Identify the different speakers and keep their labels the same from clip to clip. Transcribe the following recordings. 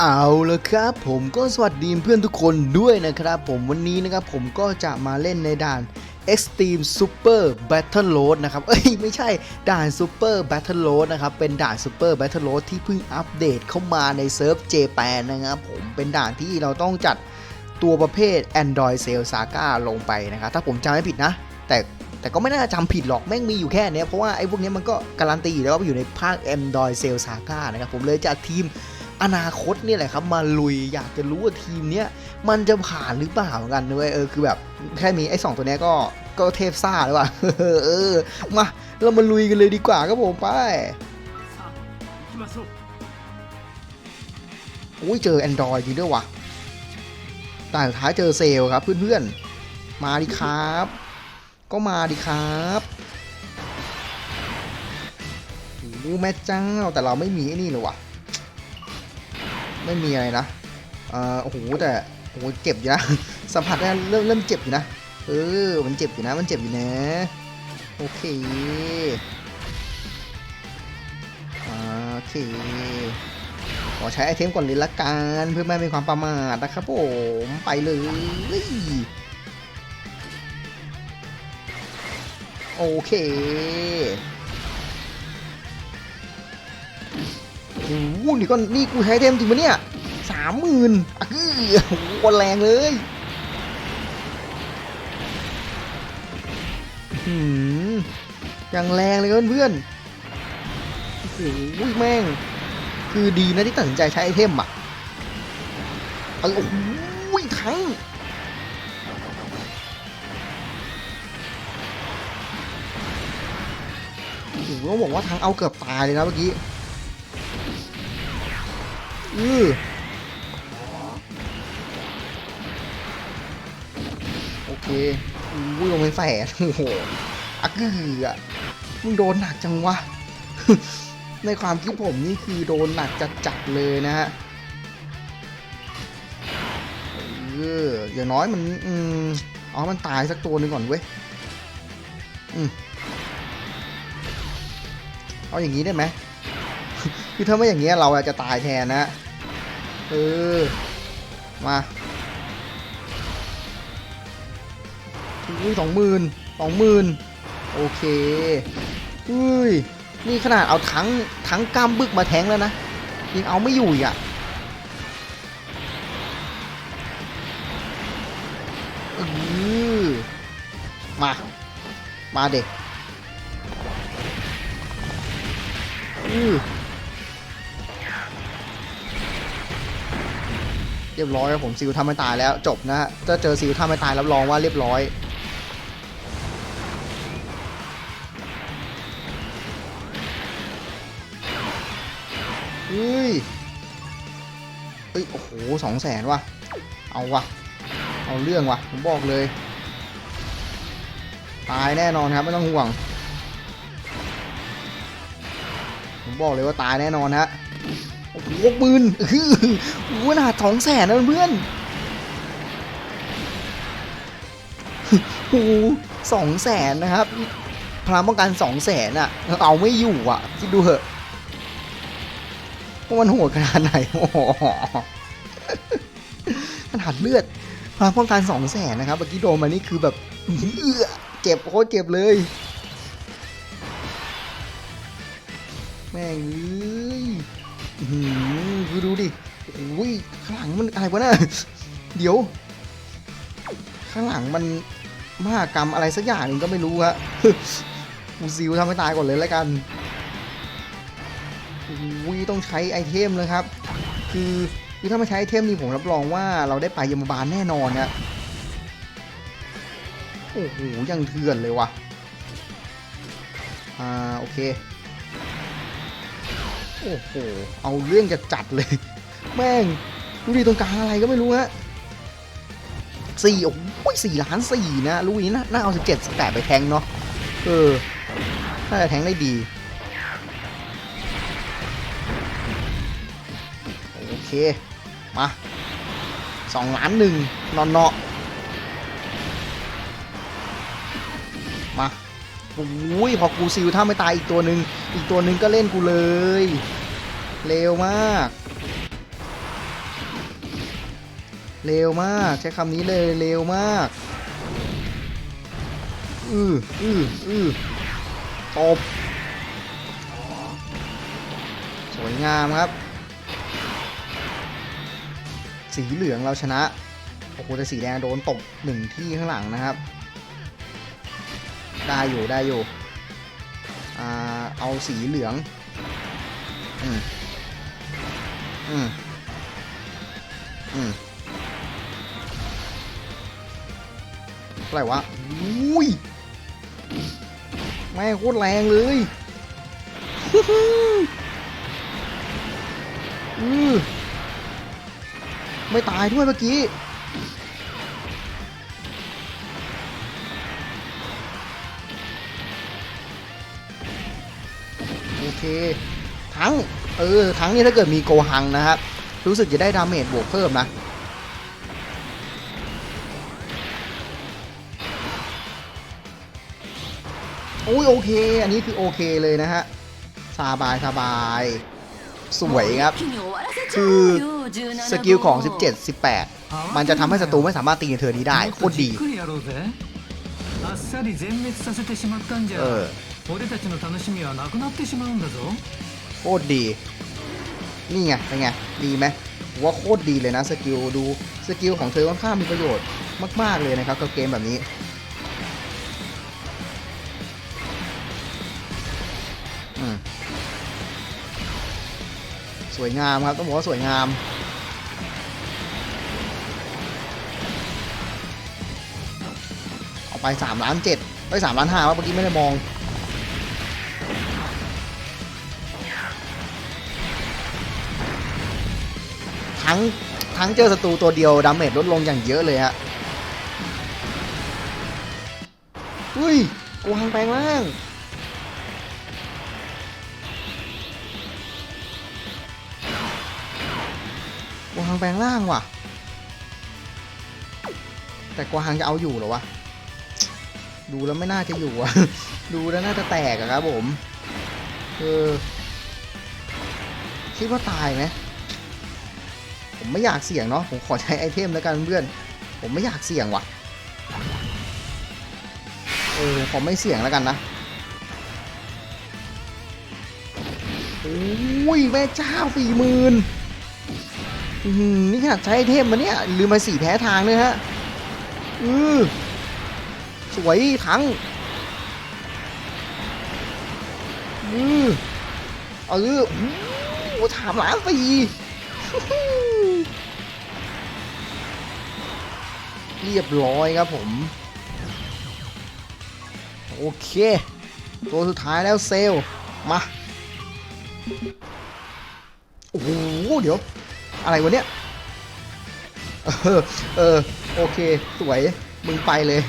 Speaker 1: เอาละครับผมก็สวัสดีเพื่อนทุกคนด้วยนะครับ ผมวันนี้นะครับผมก็จะมาเล่นในด่าน Extreme Super Battle Road นะครับ เอ้ย ไม่ใช่ด่าน Super Battle Road นะครับ เป็นด่าน Super Battle Road ที่เพิ่งอัปเดตเข้ามาในเซิร์ฟ J8 นะครับผมเป็นด่านที่เราต้องจัดตัวประเภท Android Cell Saga ลงไปนะครับ ถ้าผมจำไม่ผิดนะ แต่แต่ก็ไม่น่าจำผิดหรอกแม่งมีอยู่แค่เนี้ยเพราะว่าไอ้พวกเนี้ยมันก็การันตีแล้วว่าอยู่ในภาค Android Cell Saga นะครับผมเลยจัดทีม อนาคตนี่แหละครับ มาลุยอยากจะรู้ว่าทีมเนี้ยมันจะผ่านหรือเปล่ากันด้วยเออคือแบบแค่มีไอ้สองตัวนี้ก็ก็เทพซ่าแล้วว่ะเออมาเรามาลุยกันเลยดีกว่าครับผมไป
Speaker 2: อุ้ยเจอแอ
Speaker 1: นดรอยจริงด้วยวะแต่สุดท้ายเจอเซลครับเพื่อนๆ มาดิครับ ก็มาดิครับอู้แม่เจ้าแต่เราไม่มีไอ้นี่เลยว่ะ ไม่มีอะไรนะเอ่อโอ้โหแต่โอ้โหเจ็บอยู่นะ สัมผัสได้เริ่มเริ่มเจ็บอยู่นะเออมันเจ็บอยู่นะ มันเจ็บอยู่นะโอเคโอเคขอใช้ไอเทมก่อนเลยละกันเพื่อไม่ให้เป็นความประมาทนะครับผมไปเลยโอเค โอ้โหนี่ก็นี่กูใช้เทมจริงปะเนี่ยสามหมื่นอะคือโอ้โหคนแรงเลยหืมอย่างแรงเลยเพื่อนๆโอ้โหแม่ง คือดีนะที่ตัดสินใจใช้ไอเทมอะโอ้โหทั้งโอ้โหต้องบอกว่าทั้งเอาเกือบตายเลยนะเมื่อกี้ อือโอเคอุ้ยลงไปแฝดโอ้โหอักกืออะมึงโดนหนักจังวะ ในความคิดผมนี่คือโดนหนักจัดๆเลยนะฮะเอออย่างน้อยมันอืมเอามันตายสักตัวหนึ่งก่อนเว้ยอืมเอาอย่างนี้ได้ไหมคือถ้าไม่อย่างเงี้เราจจะตายแทนนะ เออ มาอุ้ยสองหมื่นสองหมื่นโอเคอุ้ย นี่ขนาดเอาทั้งทั้งกล้ามบึกมาแทงแล้วนะ ยังเอาไม่อยู่อะเออมา มาเด็กอือ เรียบร้อยครับผมซิลทำไม่ตายแล้วจบนะฮะถ้าเจอซิลทำไม่ตายรับรองว่าเรียบร้อยเฮ้ยเฮ้ยโอ้โหสองแสนว่ะ เอาว่ะ เอาเรื่องว่ะ ผมบอกเลย ตายแน่นอนครับไม่ต้องห่วง ผมบอกเลยว่าตายแน่นอนฮะ โอ้โหหกหมื่นคือโอ้โหขนาดสองแสนนะเพื่อนโอ้โหสองแสนนะครับพลังป้องกันสองแสนอะเอาไม่อยู่อะคิดดูเถอะว่ามันโหดขนาดไหนโอ้โหขนาดเลือดพลังป้องกันสองแสนนะครับเมื่อกี้โดนมานี่คือแบบเจ็บโคตรเจ็บเลย แม่งเหือคือดูดิโอ้ยข้างหลังมันอะไรวะน่ะเดี๋ยว ข้างหลังมันมหากรรมอะไรสักอย่างหนึ่งก็ไม่รู้ฮะกูซิวทำให้ตายก่อนเลยแล้วกันอุ้ยต้องใช้ไอเทมเลยครับ คือคือถ้าไม่ใช้ไอเทมนี่ผมรับรองว่าเราได้ไปยมบาลแน่นอนเนี่ยโอ้โหยังเถื่อนเลยว่ะ อ่า โอเค โอ้โห เอาเรื่องจะจัดเลย แม่ง ดูดิตรงกลางอะไรก็ไม่รู้ฮะสี่โอ้ยสี่ล้านสี่นะรู้นี้น่าน่าเอาสิบเจ็ดสิบแปดไปแทงเนาะ เออ น่าจะแทงได้ดี โอเค มาสองล้านหนึ่งนอนเนาะมา โอ้ยพอกูซิลถ้าไม่ตายอีกตัวหนึ่งอีกตัวหนึ่งก็เล่นกูเลย เร็วมาก เร็วมากใช้คำนี้เลยเร็วมากอืออืออือตบสวยงามครับ สีเหลืองเราชนะโอ้โหแต่สีแดงโดนตบหนึ่งที่ข้างหลังนะครับ ได้อยู่ได้อยู่อเอาสีเหลือง อืมอืมอืมอะไรวะอุ้ยแม่โคตรแรงเลยอือไม่ตายด้วยเมื่อกี้ ทั้งเออทั้งนี้ถ้าเกิดมีโกหังนะครับรู้สึกจะได้ดาเมจบวกเพิ่มนะอุ้ยโอเค อันนี้คือโอเคเลยนะฮะสบายสบายสวยครับ คือสกิลของ 17 18 มันจะทำให้ศัตรูไม่สามารถตีเธอนี้ได้โคตรดี เออ
Speaker 2: 俺たちの楽しみはなくなってしまうんだぞ
Speaker 1: โคตรดี นี่ไงเป็นไง ดีไหมว่าโคตรดีเลยนะสกิลดูสกิลของเธอค่อนข้างมีประโยชน์มากๆเลยนะครับกับเกมแบบนี้ สวยงามครับต้องบอกว่าสวยงาม เอาไป3ล้าน7ไป3ล้าน5ว่าเมื่อกี้ไม่ได้มอง ทั้งทั้งเจอศัตรูตัวเดียวดาเมจลดลงอย่างเยอะเลยฮะอุ้ยกวางแปลงร่างกวางแปลงล่างว่ะ แต่กวางจะเอาอยู่หรอวะ ดูแล้วไม่น่าจะอยู่อะดูแล้วน่าจะแตกอะครับผมคือคิดว่าตายไหม ผมไม่อยากเสี่ยงเนาะผมขอใช้ไอเทมแล้วกันเพื่อน ผมไม่อยากเสี่ยงว่ะเออผมไม่เสี่ยงแล้วกันนะโอ้ยแม่เจ้าสี่หมื่นนี่ขนาดใช้ไอเทมมาเนี่ยลืมมาสี่แพ้ทางเลยฮะอือสวยทั้งอือเออโอ้ถามหลานสี่ เรียบร้อยครับผม โอเค ตัวสุดท้ายแล้วเซลมาโอ้โหเดี๋ยว อะไรวะเนี่ยเออเออโอเค สวย มึงไปเลย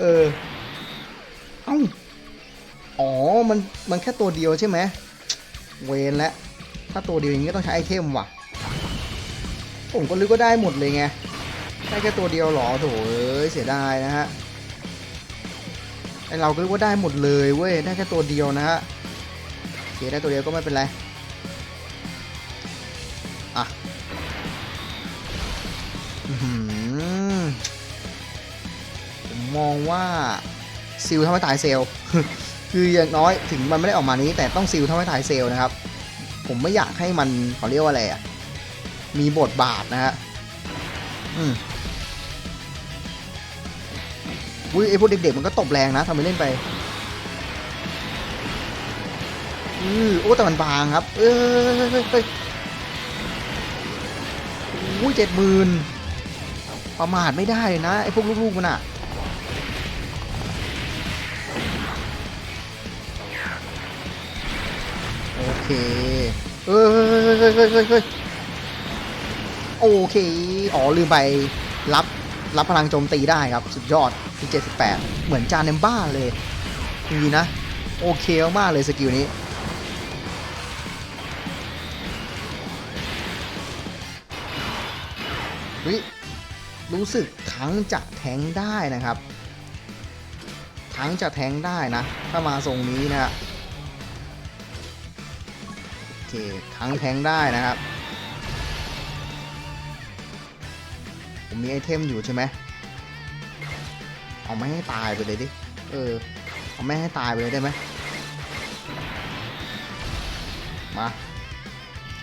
Speaker 1: เออ เอ้า อ๋อ มัน มันแค่ตัวเดียวใช่ไหม เวนแล้ว ถ้าตัวเดียวอย่างงี้ต้องใช้ไอเทมว่ะ ผมก็นึกว่าได้หมดเลยไง ได้แค่ตัวเดียวหรอโถเอ้ยเสียดายนะฮะไอเราก็นึกว่ได้หมดเลยเว้ย ได้แค่ตัวเดียวนะฮะเสียได้ตัวเดียวก็ไม่เป็นไร อะผมมองว่าซิลทำให้ตายเซลคืออย่างน้อยถึงมันไม่ได้ออกมานี้ แต่ต้องซิลทำให้ตายเซลนะครับ ผมไม่อยากให้มันเขาเรียกว่าอะไรอะ มีบทบาทนะฮะอืมอุ้ยไอพวกเด็กๆมันก็ตบแรงนะทำไปเล่นไปอือโอ้แต่มันบางครับ เอ้ยอุ้ยเจ็ดหมื่นประมาทไม่ได้นะไอพวกลูกๆมันอะโอเค เอ้ย โอเค อ๋อลืมไปรับรับพลังโจมตีได้ครับ สุดยอดที่78 เหมือนจานเนมบ้าเลยดีนะ โอเคมากเลยสกิลนี้ รู้สึกทั้งจะแทงได้นะครับ ทั้งจะแทงได้นะ ถ้ามาทรงนี้นะโอเคทั้งแทงได้นะครับ มีไอเทมอยู่ใช่ไหมเอาไม่ให้ตายไปเลยดิ เออ เอาไม่ให้ตายไปเลยได้ไหมมา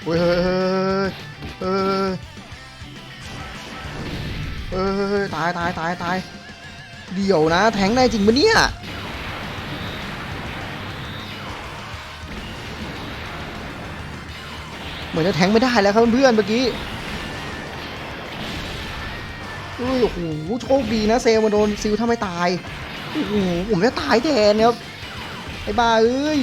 Speaker 1: เฮ้ยเฮ้ยเฮ้ยเฮ้ยเฮ้ยตายตายตายตายเดี๋ยวนะ แทงได้จริงปะเนี่ยเหมือนจะแทงไม่ได้แล้วครับเพื่อนเมื่อกี้ โอ้โหโชคดีนะเซลมาโดนซิลถ้าไม่ตายโอ้โหผมจะตายแทนครับไอ้บ้าเอ้ย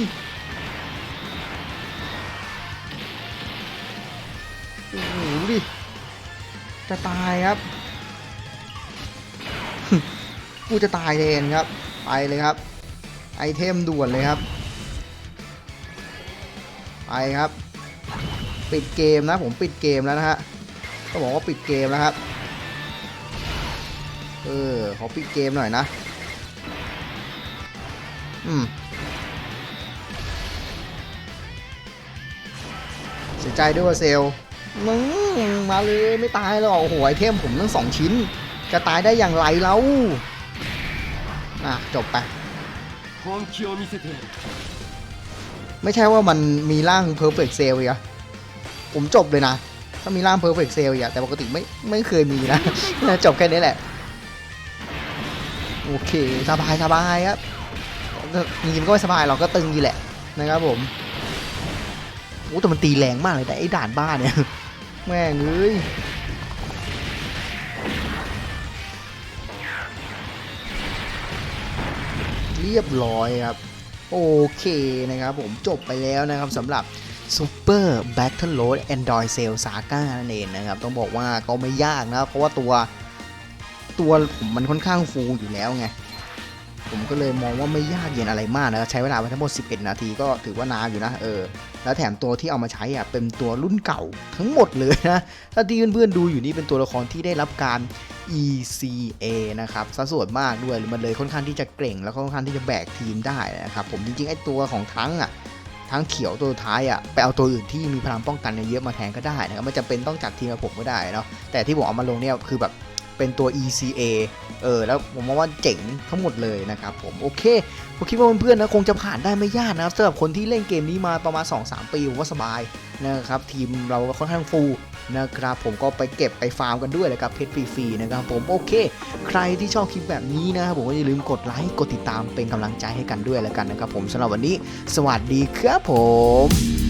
Speaker 1: โอ้โหดิจะตายครับกูจะตายแทนครับ ไปเลยครับ ไอเทมด่วนเลยครับ ไปครับ ปิดเกมนะผมปิดเกมแล้วนะฮะก็บอกว่าปิดเกมแล้วครับ เออขอปิดเกมหน่อยนะ อืมเสียใจด้วยว่าเซลมึงมาเลยไม่ตายหรอกโหไอเทมผมทั้งสองชิ้น จะตายได้อย่างไรแล้วอะจบไปไม่ใช่ว่ามันมีร่าง perfect sale อีกอะผมจบเลยนะ ถ้ามีร่าง perfect sale อีกอะแต่ปกติไม่ไม่เคยมีนะ จบแค่นี้แหละ โอเคสบายสบายครับก็จริงๆก็ไม่สบายเราก็ตึงอยู่แหละนะครับผมโอ้แต่มันตีแรงมากเลยแต่ไอ้ด่านบ้านเนี่ยแม่งเอ้ยเรียบร้อยครับ โอเคนะครับผมจบไปแล้วนะครับสำหรับ Super Battle Road Android Cell Saga นั่นเองนะครับ ต้องบอกว่าก็ไม่ยากนะเพราะว่าตัว ตัวผมมันค่อนข้างฟูอยู่แล้วไง ผมก็เลยมองว่าไม่ยากเย็นอะไรมากนะ ใช้เวลาไปทั้งหมด 11 นาทีก็ถือว่านานอยู่นะเออ แล้วแถมตัวที่เอามาใช้อะเป็นตัวรุ่นเก่าทั้งหมดเลยนะ ถ้าที่เพื่อนๆดูอยู่นี่เป็นตัวละครที่ได้รับการ ECA นะครับซะส่วนมากด้วย มันเลยค่อนข้างที่จะเก่ง แล้วค่อนข้างที่จะแบกทีมได้นะครับผมจริงๆไอ้ตัวของทั้งอะทั้งเขียวตัวท้ายอะไปเอาตัวอื่นที่มีพลังป้องกันเยอะมาแทนก็ได้นะครับไม่จำเป็นต้องจัดทีมกับผมก็ได้เนาะแต่ที่ผมเอามาลงเนี่ยคือแบบ เป็นตัว ECA เออแล้วผมมองว่าเจ๋งทั้งหมดเลยนะครับผมโอเคผมคิดว่าเพื่อนๆนะคงจะผ่านได้ไม่ยากนะครับสำหรับคนที่เล่นเกมนี้มาประมาณ 2-3 ปีผมว่าสบายนะครับทีมเราก็ค่อนข้างฟูนะครับผมก็ไปเก็บไปฟาร์มกันด้วยนะครับเพชรฟรีๆนะครับผมโอเค ใครที่ชอบคลิปแบบนี้นะครับผมก็อย่าลืมกดไลค์กดติดตามเป็นกำลังใจให้กันด้วยแล้วกันนะครับผมสำหรับวันนี้ สวัสดีครับผม